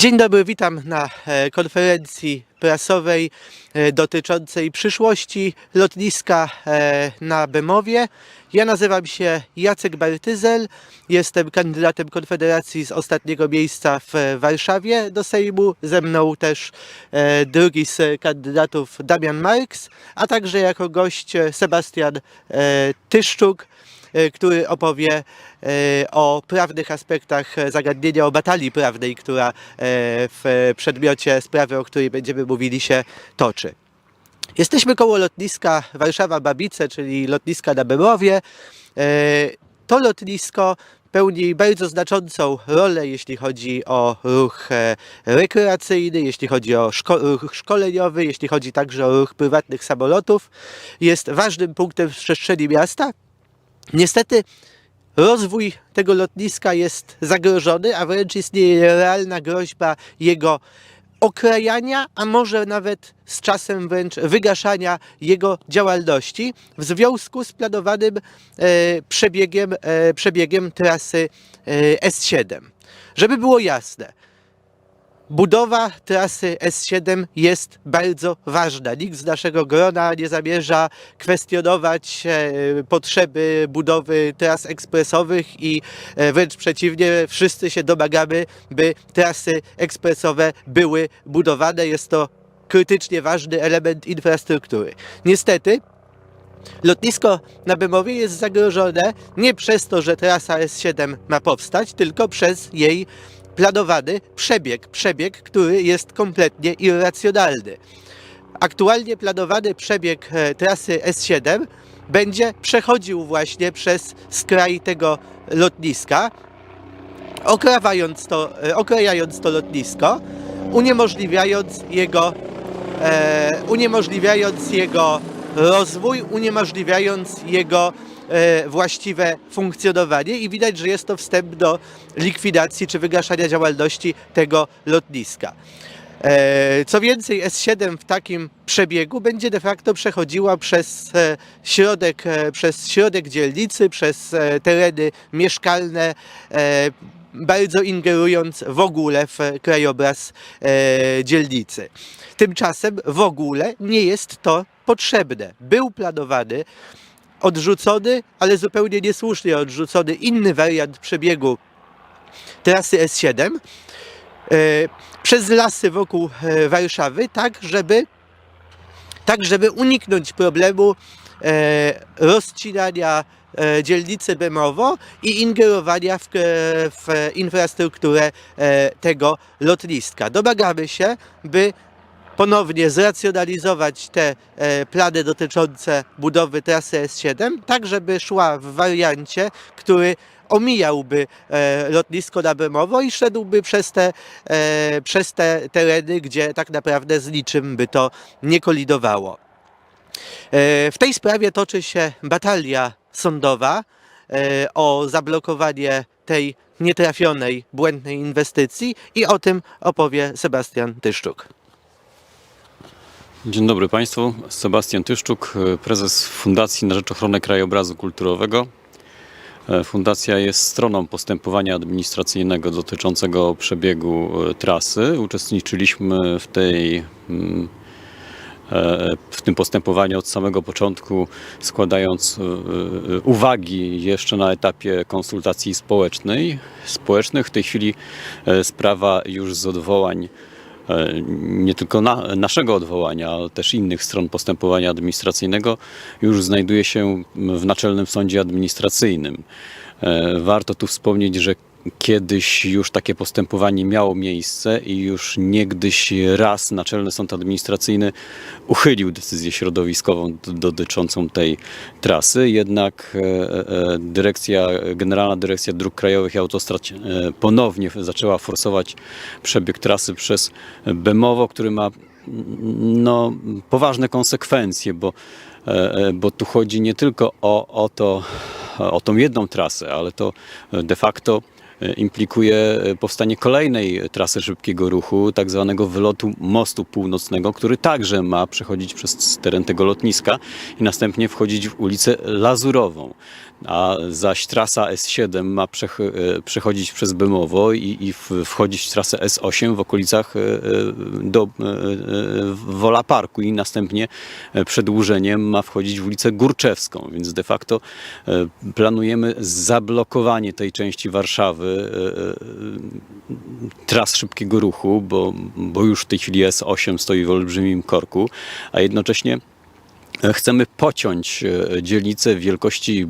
Dzień dobry, witam na e, konferencji prasowej e, dotyczącej przyszłości lotniska e, na Bemowie. Ja nazywam się Jacek Bartyzel, jestem kandydatem Konfederacji z ostatniego miejsca w Warszawie do Sejmu. Ze mną też drugi z kandydatów Damian Marks, a także jako gość Sebastian Tyszczuk, który opowie e, o prawnych aspektach e, zagadnienia, o batalii prawnej, która e, w przedmiocie sprawy, o której będziemy mówili, się toczy. Jesteśmy koło lotniska Warszawa-Babice, czyli lotniska na Bemowie. E, To lotnisko pełni bardzo znaczącą rolę, jeśli chodzi o ruch e, rekreacyjny, jeśli chodzi o szko- ruch szkoleniowy, jeśli chodzi także o ruch prywatnych samolotów. Jest ważnym punktem w przestrzeni miasta. Niestety rozwój tego lotniska jest zagrożony, a wręcz istnieje realna groźba jego okrajania, a może nawet z czasem wręcz wygaszania jego działalności w związku z planowanym e, przebiegiem, e, przebiegiem trasy e, S7. Żeby było jasne, Budowa trasy S7 jest bardzo ważna. Nikt z naszego grona nie zamierza kwestionować e, potrzeby budowy tras ekspresowych i e, wręcz przeciwnie, wszyscy się domagamy, by trasy ekspresowe były budowane. Jest to krytycznie ważny element infrastruktury. Niestety, Lotnisko na Bemowie jest zagrożone nie przez to, że trasa S7 ma powstać, tylko przez jej planowany przebieg. Przebieg, który jest kompletnie irracjonalny. Aktualnie planowany przebieg e, trasy S7 będzie przechodził właśnie przez skraj tego lotniska, okrawając to, e, okrajając to lotnisko, uniemożliwiając jego, e, uniemożliwiając jego rozwój, uniemożliwiając jego właściwe funkcjonowanie i widać, że jest to wstęp do likwidacji czy wygaszania działalności tego lotniska. E, Co więcej, S7 w takim przebiegu będzie de facto przechodziła przez e, środek, e, przez środek dzielnicy, przez e, tereny mieszkalne, e, bardzo ingerując w ogóle w krajobraz e, dzielnicy. Tymczasem w ogóle nie jest to potrzebne. Był planowany odrzucony, ale zupełnie niesłusznie odrzucony inny wariant przebiegu trasy S7 e, przez lasy wokół e, Warszawy, tak żeby, tak żeby uniknąć problemu e, rozcinania dzielnicy Bemowo i ingerowania w, w infrastrukturę tego lotniska. Domagamy się, by ponownie zracjonalizować te e, plany dotyczące budowy trasy S7, tak żeby szła w wariancie, który omijałby e, lotnisko na Bemowo i szedłby przez te, e, przez te tereny, gdzie tak naprawdę z niczym by to nie kolidowało. W tej sprawie toczy się batalia sądowa o zablokowanie tej nietrafionej, błędnej inwestycji i o tym opowie Sebastian Tyszczuk. Dzień dobry Państwu. Sebastian Tyszczuk, prezes Fundacji na Rzecz Ochrony Krajobrazu Kulturowego. E, Fundacja jest stroną postępowania administracyjnego dotyczącego przebiegu e, trasy. Uczestniczyliśmy w tej mm, e, w tym postępowaniu od samego początku, składając uwagi jeszcze na etapie konsultacji społecznej, społecznych. W tej chwili sprawa już z odwołań nie tylko na, naszego odwołania, ale też innych stron postępowania administracyjnego już znajduje się w Naczelnym Sądzie Administracyjnym. E, Warto tu wspomnieć, że kiedyś już takie postępowanie miało miejsce i już niegdyś raz Naczelny Sąd Administracyjny uchylił decyzję środowiskową dotyczącą tej trasy, jednak e, e, dyrekcja, Generalna Dyrekcja Dróg Krajowych i Autostrad e, ponownie zaczęła forsować przebieg trasy przez Bemowo, który ma no, poważne konsekwencje, bo, bo tu chodzi nie tylko o, o, to, o tą jedną trasę, ale to de facto implikuje e, powstanie kolejnej trasy szybkiego ruchu, tak zwanego wylotu mostu północnego, który także ma przechodzić przez teren tego lotniska i następnie wchodzić w ulicę Lazurową. A zaś trasa S7 ma e, przechodzić przez Bemowo i, i wchodzić w trasę S8 w okolicach e, e, do e, e, Wola Parku i następnie e, przedłużeniem ma wchodzić w ulicę Górczewską, więc de facto e, planujemy zablokowanie tej części Warszawy e, e, tras szybkiego ruchu, bo, bo już w tej chwili S8 stoi w olbrzymim korku, a jednocześnie e, Chcemy pociąć dzielnicę wielkości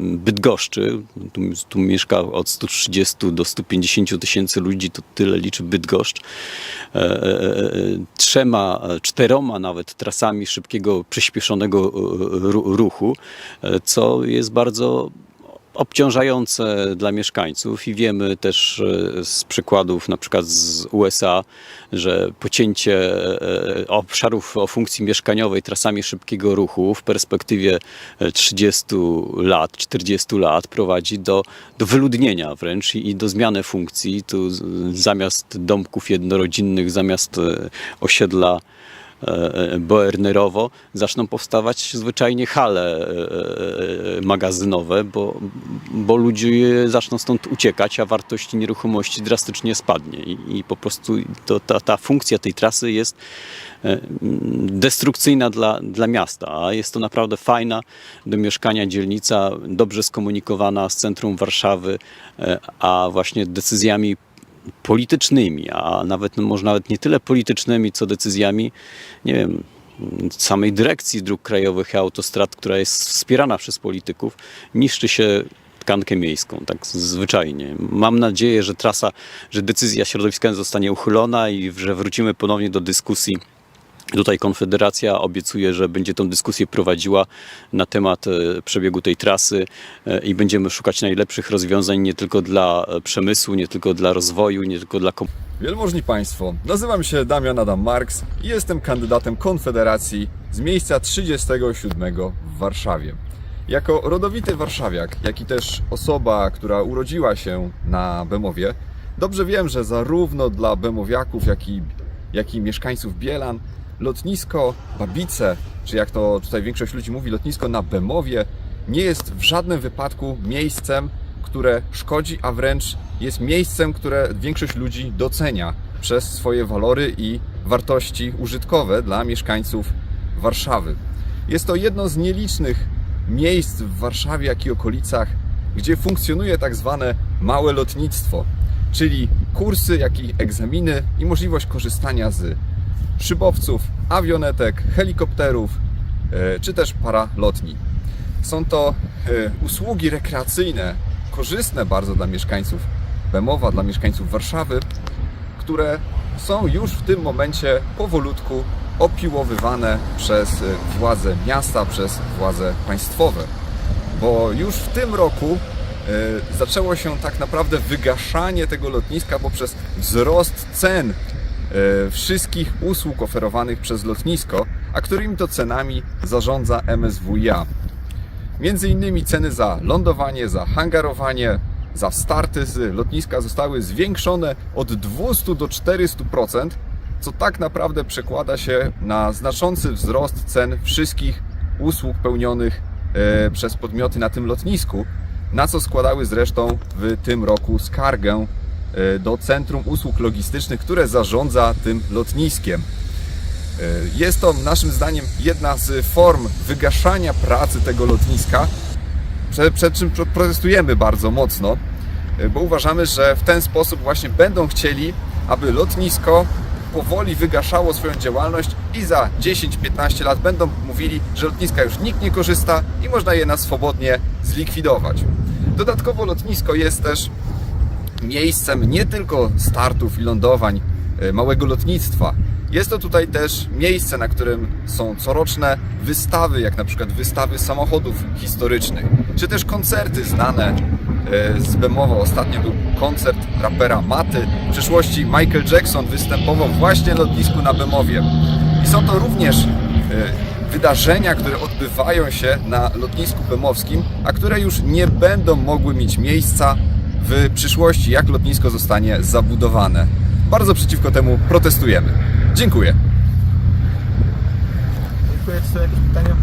Bydgoszczy. Tu, tu mieszka od 130 do 150 tysięcy ludzi, to tyle liczy Bydgoszcz. Trzema, czteroma nawet trasami szybkiego, przyspieszonego ru- ruchu, co jest bardzo obciążające dla mieszkańców i wiemy też e, z przykładów na przykład z USA, że pocięcie e, obszarów o funkcji mieszkaniowej trasami szybkiego ruchu w perspektywie e, 30 lat, 40 lat prowadzi do, do wyludnienia wręcz i i do zmiany funkcji. Tu zamiast domków jednorodzinnych, zamiast e, osiedla e, Boernerowo zaczną powstawać zwyczajnie hale e, e, magazynowe, bo, bo ludzie zaczną stąd uciekać, a wartość nieruchomości drastycznie spadnie. I, i po prostu to, ta, ta funkcja tej trasy jest e, destrukcyjna dla, dla miasta, a jest to naprawdę fajna do mieszkania dzielnica, dobrze skomunikowana z centrum Warszawy, e, a właśnie decyzjami politycznymi, a nawet no, może nawet nie tyle politycznymi, co decyzjami, nie wiem, samej dyrekcji dróg krajowych i autostrad, która jest wspierana przez polityków, niszczy się tkankę miejską, tak zwyczajnie. Mam nadzieję, że trasa, że decyzja środowiskowa zostanie uchylona i że wrócimy ponownie do dyskusji Tutaj Konfederacja obiecuje, że będzie tą dyskusję prowadziła na temat e, przebiegu tej trasy e, i będziemy szukać najlepszych rozwiązań nie tylko dla e, przemysłu, nie tylko dla rozwoju, nie tylko dla. Wielmożni Państwo, nazywam się Damian Adam Marks i jestem kandydatem Konfederacji z miejsca 37 w Warszawie. Jako rodowity warszawiak, jak i też osoba, która urodziła się na Bemowie, dobrze wiem, że zarówno dla bemowiaków, jak i, jak i mieszkańców Bielan, lotnisko Babice, czy jak to tutaj większość ludzi mówi, lotnisko na Bemowie, nie jest w żadnym wypadku miejscem, które szkodzi, a wręcz jest miejscem, które większość ludzi docenia przez swoje walory i wartości użytkowe dla mieszkańców Warszawy. Jest to jedno z nielicznych miejsc w Warszawie, jak i okolicach, gdzie funkcjonuje tak zwane małe lotnictwo, czyli kursy, jak i egzaminy i możliwość korzystania z szybowców, awionetek, helikopterów e, czy też paralotni. Są to e, usługi rekreacyjne, korzystne bardzo dla mieszkańców Bemowa, dla mieszkańców Warszawy, które są już w tym momencie powolutku opiłowywane przez e, władze miasta, przez władze państwowe. Bo już w tym roku zaczęło się tak naprawdę wygaszanie tego lotniska poprzez wzrost cen wszystkich usług oferowanych przez lotnisko, a którymi to cenami zarządza MSWiA. Między innymi ceny za lądowanie, za hangarowanie, za starty z lotniska zostały zwiększone od 200 do 400%, co tak naprawdę przekłada się na znaczący wzrost cen wszystkich usług pełnionych e, przez podmioty na tym lotnisku, na co składały zresztą w tym roku skargę e, do Centrum Usług Logistycznych, które zarządza tym lotniskiem. E, Jest to naszym zdaniem jedna z form wygaszania pracy tego lotniska, przed, przed czym pro- protestujemy bardzo mocno, e, bo uważamy, że w ten sposób właśnie będą chcieli, aby lotnisko powoli wygaszało swoją działalność i za 10-15 lat będą mówili, że lotniska już nikt nie korzysta i można je na swobodnie zlikwidować. Dodatkowo lotnisko jest też miejscem nie tylko startów i lądowań e, małego lotnictwa. Jest to tutaj też miejsce, na którym są coroczne wystawy, jak na przykład wystawy samochodów historycznych, czy też koncerty znane e, z Bemowa. Ostatnio był koncert rapera Maty. W przyszłości Michael Jackson występował właśnie na lotnisku na Bemowie. I są to również e, wydarzenia, które odbywają się na lotnisku bemowskim, a które już nie będą mogły mieć miejsca w przyszłości, jak lotnisko zostanie zabudowane. Bardzo przeciwko temu protestujemy. Dziękuję. Dziękuję. Jakieś pytania?